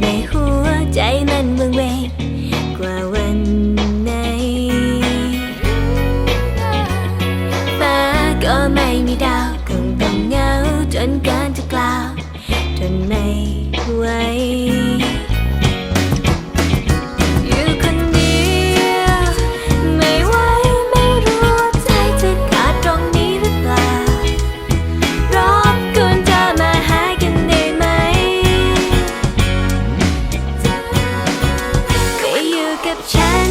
ใอ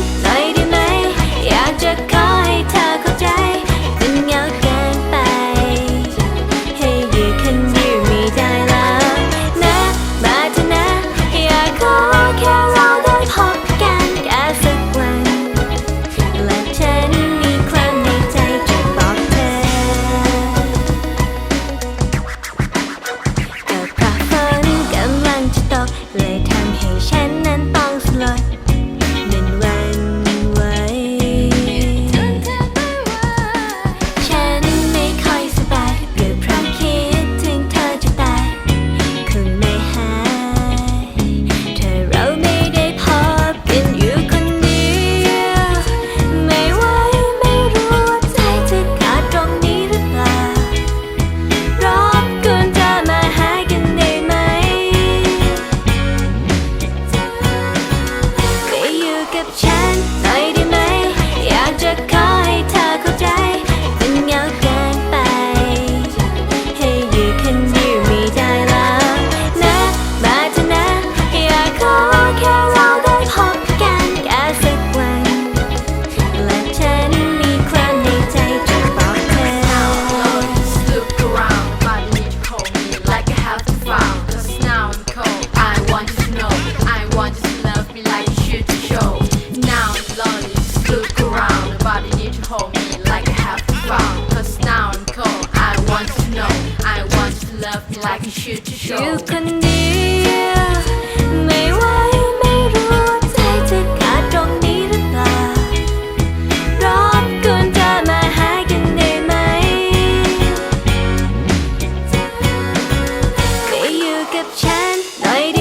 I อยู่คนเดียวไม่ไหวไม่รู้ใจจะขาดตรงนี้หรือเปล่ารบกวนเธมาหากันได้ไหมไปอยู่กับฉันหน่อยดิ